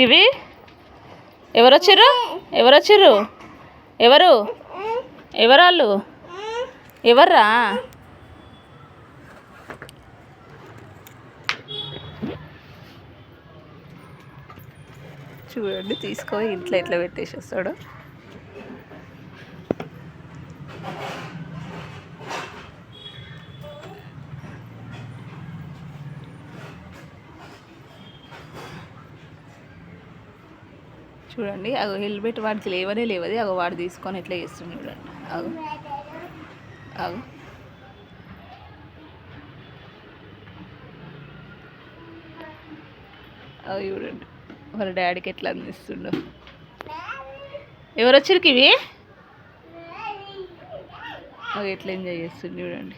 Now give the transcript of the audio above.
ఇవి ఎవరు ఎవరొచ్చిర్రు? ఎవరు? వచ్చిర్రు ఎవరు ఎవరాళ్ళు? ఎవర్రా? చూడండి తీసుకొని ఇంట్లో ఎట్లా పెట్టేసి వస్తాడు. చూడండి. అగో హెల్మెట్ వాడికి లేవనే లేవది. అగో వాడు తీసుకొని ఎట్లా చేస్తుంది చూడండి. అగో. అగో. అవి చూడండి. వాళ్ళ డాడీకి ఎట్లా అందిస్తుండో. ఎవరు వచ్చారు ఇవి అవి ఎట్లా ఎంజాయ్ చేస్తుంది చూడండి.